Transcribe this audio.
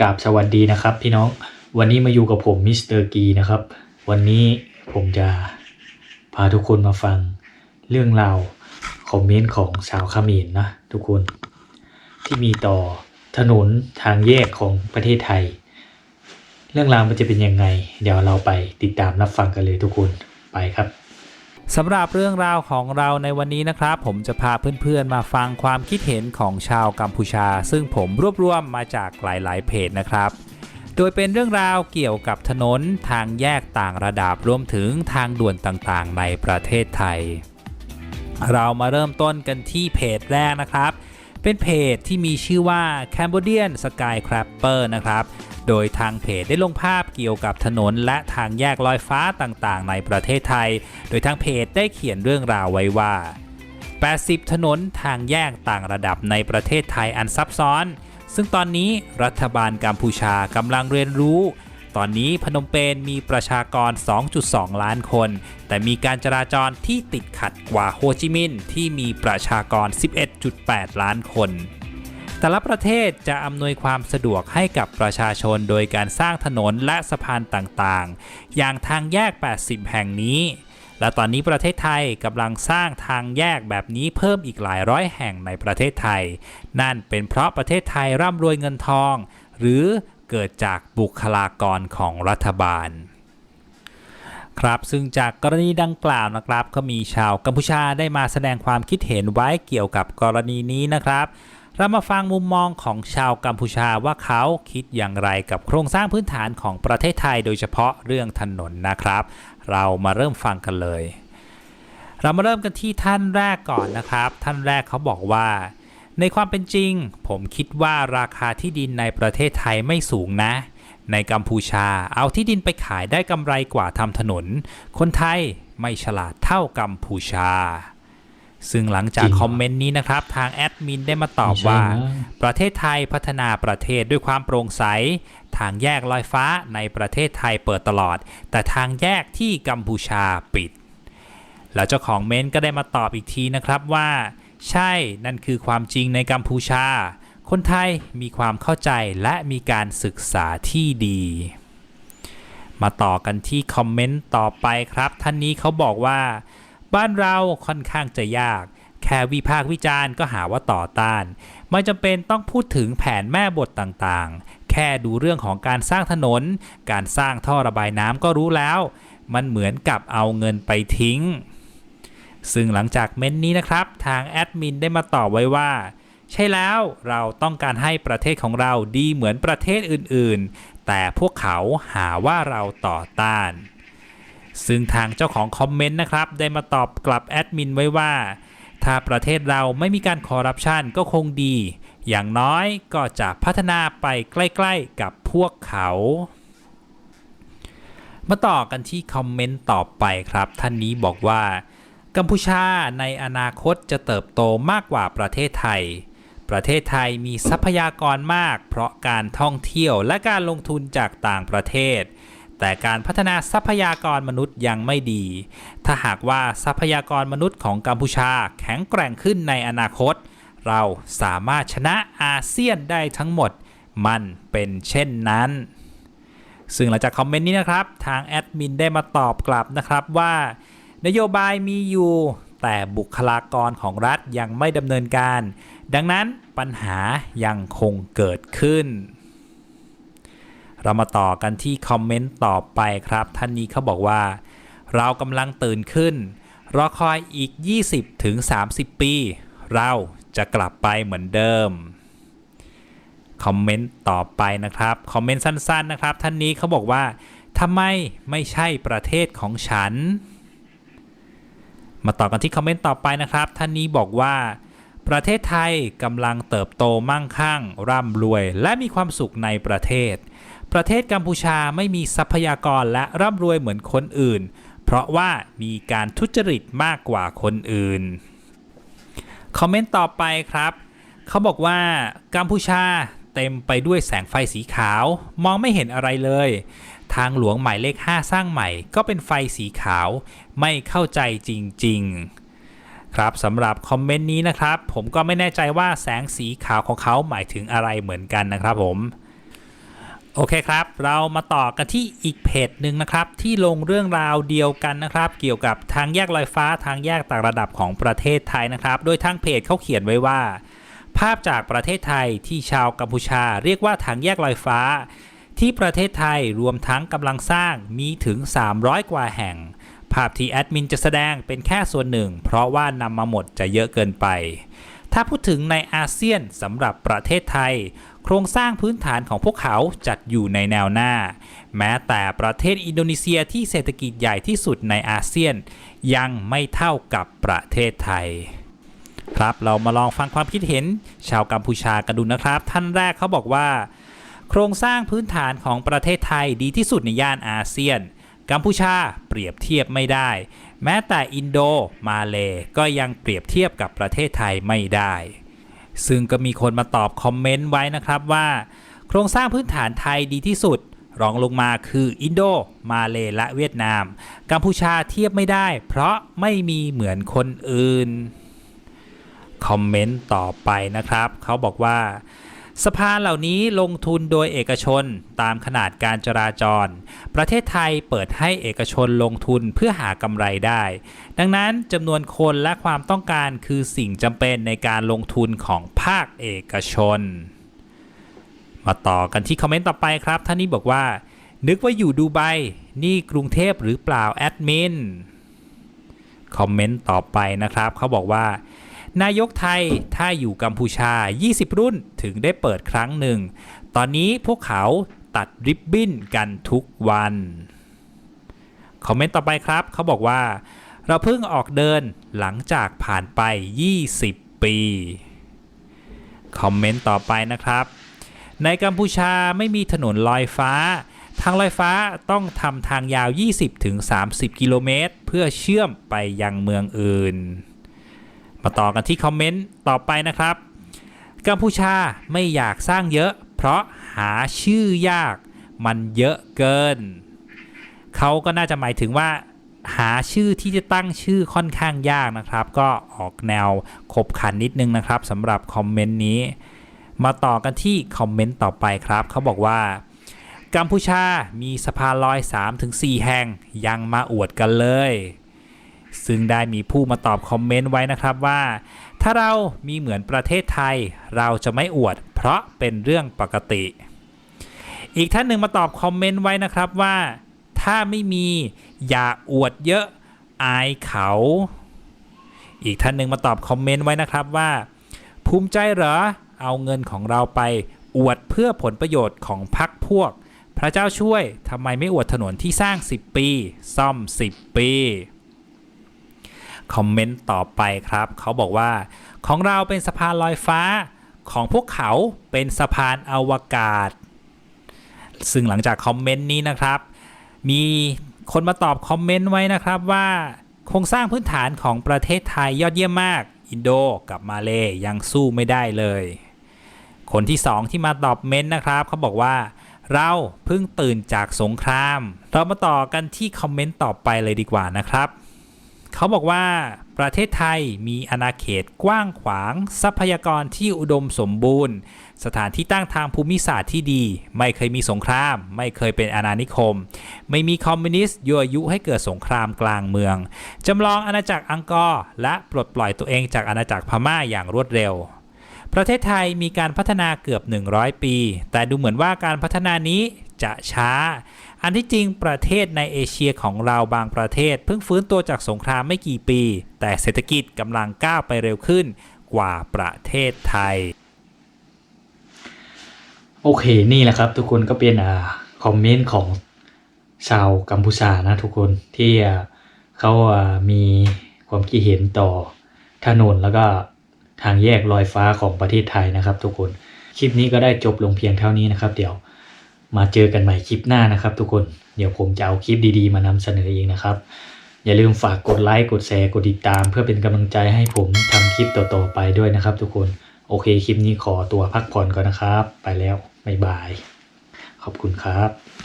กราบสวัสดีนะครับ พี่น้องวันนี้มาอยู่กับผมมิสเตอร์กีนะครับ วันนี้ผมจะพาทุกคนมาฟังเรื่องราวคอมเมนต์ของชาวขมรนะทุกคน ที่มีต่อถนนทางแยกของประเทศไทย เรื่องราวมันจะเป็นยังไง เดี๋ยวเราไปติดตามรับฟังกันเลยทุกคนไปครับ สำหรับเรื่องราวของเราในวันนี้นะครับ ผมจะพาเพื่อนๆมาฟังความคิดเห็นของชาวกัมพูชา ซึ่งผมรวบรวมมาจากหลายๆเพจนะครับ โดยเป็นเรื่องราวเกี่ยวกับถนนทางแยกต่างระดับรวมถึงทางด่วนต่างๆ ในประเทศไทย เรามาเริ่มต้นกันที่เพจแรกนะครับ เป็นเพจที่มีชื่อว่า Cambodian Skycrapper นะครับ โดยทางเพจได้ลงภาพเกี่ยวกับถนนและทางแยกลอยฟ้าต่างๆ ในประเทศไทย โดยทางเพจได้เขียนเรื่องราวไว้ว่า 80 ถนนทางแยกต่างระดับในประเทศไทยอันซับซ้อน ซึ่งตอนนี้รัฐบาลกัมพูชากำลังเรียนรู้ตอนนี้พนมเปญมีประชากร 2.2 ล้านคน แต่มีการจราจรที่ติดขัดกว่าโฮจิมินห์ที่มีประชากร 11.8 ล้านคน แต่ละประเทศจะอำนวยความสะดวกให้กับประชาชนโดยการสร้างถนนและสะพานต่างๆ อย่างทางแยก 80 แห่งนี้ และตอนนี้ประเทศไทยกำลังสร้างทางแยกแบบนี้เพิ่มอีกหลายร้อยแห่งในประเทศไทย นั่นเป็นเพราะประเทศไทยร่ำรวยเงินทอง หรือเกิดจากบุคลากรของรัฐบาลครับซึ่งจากกรณีดังกล่าวนะครับ ก็มีชาวกัมพูชาได้มาแสดงความคิดเห็นไว้เกี่ยวกับกรณีนี้นะครับ เรามาฟังมุมมองของชาวกัมพูชาว่าเขาคิดอย่างไรกับโครงสร้างพื้นฐานของประเทศไทยโดยเฉพาะเรื่องถนนนะครับ เรามาเริ่มฟังกันเลย เรามาเริ่มกันที่ท่านแรกก่อนนะครับ ท่านแรกเขาบอกว่า ในความเป็นจริง ผมคิดว่าราคาที่ดินในประเทศไทยไม่สูงนะ ในกัมพูชาเอาที่ดินไปขายได้กำไรกว่าทำถนน คนไทยไม่ฉลาดเท่ากัมพูชา ซึ่งหลังจากจริงเหรอคอมเมนต์นี้นะครับ ทางแอดมินได้มาตอบว่าไม่ใช่นะประเทศไทยพัฒนาประเทศด้วยความโปร่งใส ทางแยกลอยฟ้าในประเทศไทยเปิดตลอด แต่ทางแยกที่กัมพูชาปิด แล้วเจ้าของเม้นต์ก็ได้มาตอบอีกทีนะครับว่า ใช่นั่นคือความจริงในกัมพูชา คนไทยมีความเข้าใจและมีการศึกษาที่ดี มาต่อกันที่คอมเมนต์ต่อไปครับ ท่านนี้เขาบอกว่า บ้านเราค่อนข้างจะยาก แค่วิพากษ์วิจารณ์ก็หาว่าต่อต้าน ไม่จำเป็นต้องพูดถึงแผนแม่บทต่างๆ แค่ดูเรื่องของการสร้างถนน การสร้างท่อระบายน้ำก็รู้แล้ว มันเหมือนกับเอาเงินไปทิ้ง ซึ่งหลังจากเม้นต์นี้นะครับ ทางแอดมินได้มาตอบไว้ว่าใช่แล้วเราต้องการให้ประเทศของเราดีเหมือนประเทศอื่นๆ แต่พวกเขาหาว่าเราต่อต้าน ซึ่งทางเจ้าของคอมเมนต์นะครับ ได้มาตอบกลับแอดมินไว้ว่า ถ้าประเทศเราไม่มีการคอร์รัปชันก็คงดี อย่างน้อยก็จะพัฒนาไปใกล้ๆกับพวกเขา มาต่อกันที่คอมเมนต์ต่อไปครับ ท่านนี้บอกว่า กัมพูชาในอนาคตจะเติบโตมากกว่าประเทศไทยประเทศไทยมีทรัพยากรมาก เพราะการท่องเที่ยวและการลงทุนจากต่างประเทศ แต่การพัฒนาทรัพยากรมนุษย์ยังไม่ดี ถ้าหากว่าทรัพยากรมนุษย์ของกัมพูชาแข็งแกร่งขึ้นในอนาคต เราสามารถชนะอาเซียนได้ทั้งหมด มันเป็นเช่นนั้น ซึ่งหลังจากคอมเมนต์นี้นะครับ ทางแอดมินได้มาตอบกลับนะครับว่า นโยบายมีอยู่ แต่บุคลากรของรัฐยังไม่ดำเนินการ ดังนั้นปัญหายังคงเกิดขึ้น เรามาต่อกันที่คอมเมนต์ต่อไปครับ ท่านนี้เขาบอกว่า เรากำลังตื่นขึ้น รอคอยอีก 20-30ถึง30ปี เราจะกลับไปเหมือนเดิมคอมเมนต์ต่อไปนะครับคอมเมนต์สั้นๆนะครับ ท่านนี้เขาบอกว่าทำไมไม่ใช่ประเทศของฉัน มาต่อกันที่คอมเมนต์ต่อไปนะครับ ท่านนี้บอกว่า ประเทศไทยกำลังเติบโตมั่งคั่ง ร่ำรวย และมีความสุขในประเทศ ประเทศกัมพูชาไม่มีทรัพยากรและร่ำรวยเหมือนคนอื่น เพราะว่ามีการทุจริตมากกว่าคนอื่น คอมเมนต์ต่อไปครับ เขาบอกว่ากัมพูชาเต็มไปด้วยแสงไฟสีขาว มองไม่เห็นอะไรเลย ทางหลวงหมายเลข 5 สร้างใหม่ ก็เป็นไฟสีขาว ไม่เข้าใจจริง ๆ ครับสำหรับคอมเมนต์นี้นะครับ ผมก็ไม่แน่ใจว่าแสงสีขาวของเขาหมายถึงอะไรเหมือนกันนะครับผม โอเคครับ เรามาต่อกันที่อีกเพจหนึ่งนะครับ ที่ลงเรื่องราวเดียวกันนะครับ เกี่ยวกับทางแยกลอยฟ้าทางแยกต่างระดับของประเทศไทยนะครับ โดยทางเพจเขาเขียนไว้ว่า ภาพจากประเทศไทยที่ชาวกัมพูชา เรียกว่าทางแยกลอยฟ้า ที่ประเทศไทยรวมทั้งกำลังสร้างมีถึง 300 กว่าแห่ง ภาพที่แอดมินจะแสดงเป็นแค่ส่วนหนึ่ง เพราะว่านำมาหมดจะเยอะเกินไป ถ้าพูดถึงในอาเซียนสำหรับประเทศไทย โครงสร้างพื้นฐานของพวกเขาจัดอยู่ในแนวหน้า แม้แต่ประเทศอินโดนีเซียที่เศรษฐกิจใหญ่ที่สุดในอาเซียน ยังไม่เท่ากับประเทศไทย ครับเรามาลองฟังความคิดเห็น ชาวกัมพูชากันดูนะครับ ท่านแรกเขาบอกว่า โครงสร้างพื้นฐานของประเทศไทยดีที่สุดในย่านอาเซียน กัมพูชาเปรียบเทียบไม่ได้ แม้แต่อินโดมาเลก็ยังเปรียบเทียบกับประเทศไทยไม่ได้ ซึ่งก็มีคนมาตอบคอมเมนต์ไว้นะครับว่า โครงสร้างพื้นฐานไทยดีที่สุด รองลงมาคืออินโด มาเลและเวียดนาม กัมพูชาเทียบไม่ได้ เพราะไม่มีเหมือนคนอื่นคอมเมนต์ต่อไปนะครับ เขาบอกว่า สะพานเหล่านี้ลงทุนโดยเอกชนตามขนาดการจราจร ประเทศไทยเปิดให้เอกชนลงทุนเพื่อหากำไรได้ ดังนั้นจำนวนคนและความต้องการคือสิ่งจำเป็นในการลงทุนของภาคเอกชน มาต่อกันที่คอมเมนต์ต่อไปครับ ท่านนี้บอกว่า นึกว่าอยู่ดูไบนี่กรุงเทพหรือเปล่าแอดมินคอมเมนต์ต่อไปนะครับ เขาบอกว่า นายกไทยถ้าอยู่กัมพูชา 20 รุ่นถึงได้เปิดครั้งหนึ่ง ตอนนี้พวกเขาตัดริบบิ้นกันทุกวัน คอมเมนต์ต่อไปครับ เขาบอกว่า เราเพิ่งออกเดินหลังจากผ่านไป 20 ปี คอมเมนต์ต่อไปนะครับ ในกัมพูชาไม่มีถนนลอยฟ้าทางลอยฟ้าต้องทำทางยาว 20-30 กิโลเมตร เพื่อเชื่อมไปยังเมืองอื่น มาต่อกันที่คอมเมนต์ต่อไปนะครับ กัมพูชาไม่อยากสร้างเยอะ เพราะหาชื่อยากมันเยอะเกิน เขาก็น่าจะหมายถึงว่า หาชื่อที่จะตั้งชื่อค่อนข้างยากนะครับ ก็ออกแนวขบขันนิดนึงนะครับสำหรับคอมเมนต์นี้ มาต่อกันที่คอมเมนต์ต่อไปครับ เขาบอกว่ากัมพูชามีสะพานลอย 3-4 แห่งยังมาอวดกันเลย ซึ่งได้มีผู้มาตอบคอมเมนต์ไว้นะครับว่า ถ้าเรามีเหมือนประเทศไทย เราจะไม่อวด เพราะเป็นเรื่องปกติ อีกท่านหนึ่งมาตอบคอมเมนต์ไว้นะครับว่า ถ้าไม่มีอย่าอวดเยอะอายเขา อีกท่านหนึ่งมาตอบคอมเมนต์ไว้นะครับว่า ภูมิใจเหรอเอาเงินของเราไปอวดเพื่อผลประโยชน์ของพรรคพวก พระเจ้าช่วยทำไมไม่อวดถนนที่สร้าง 10 ปี ซ่อม 10 ปี คอมเมนต์ต่อไปครับ เขาบอกว่า ของเราเป็นสะพานลอยฟ้าของพวกเขาเป็นสะพานอวกาศ ซึ่งหลังจากคอมเมนต์นี้นะครับ มีคนมาตอบคอมเมนต์ไว้นะครับว่าโครงสร้างพื้นฐานของประเทศไทยยอดเยี่ยมมาก อินโดกับมาเลยังสู้ไม่ได้เลย คนที่สองที่มาตอบเมนต์นะครับ เขาบอกว่า เราเพิ่งตื่นจากสงคราม เรามาต่อกันที่คอมเมนต์ต่อไปเลยดีกว่านะครับ เขาบอกว่าประเทศไทยมีอาณาเขตกว้างขวาง ทรัพยากรที่อุดมสมบูรณ์ สถานที่ตั้งทางภูมิศาสตร์ที่ดี ไม่เคยมีสงคราม ไม่เคยเป็นอาณานิคม ไม่มีคอมมิวนิสต์ยั่วยุให้เกิดสงครามกลางเมือง จำลองอาณาจักรอังกอร์และปลดปล่อยตัวเองจากอาณาจักรพม่าอย่างรวดเร็วประเทศไทยมีการพัฒนาเกือบ 100 ปี แต่ดูเหมือนว่าการพัฒนานี้ จะช้า อันที่จริงประเทศในเอเชียของเราบางประเทศ เพิ่งฟื้นตัวจากสงครามไม่กี่ปี แต่เศรษฐกิจกำลังก้าวไปเร็วขึ้นกว่าประเทศไทย โอเคนี่แหละครับ ทุกคนก็เป็นอ่าคอมเมนต์ของชาวกัมพูชานะทุกคนที่เขาอ่ามีความคิดเห็นต่อถนนแล้วก็ทางแยกลอยฟ้าของประเทศไทยนะครับ ทุกคน คลิปนี้ก็ได้จบลงเพียงเท่านี้นะครับ เดี๋ยว มาเจอกันใหม่คลิปหน้านะครับ ทุกคนเดี๋ยวผมจะเอาคลิปดีๆ มานำเสนอเองนะครับ อย่าลืมฝากกดไลค์กดแชร์กดติดตาม เพื่อเป็นกำลังใจให้ผมทำคลิปต่อๆไปด้วยนะครับ ทุกคนโอเคคลิปนี้ขอตัวพักผ่อนก่อนนะครับ ไปแล้วบ๊ายบาย ขอบคุณครับ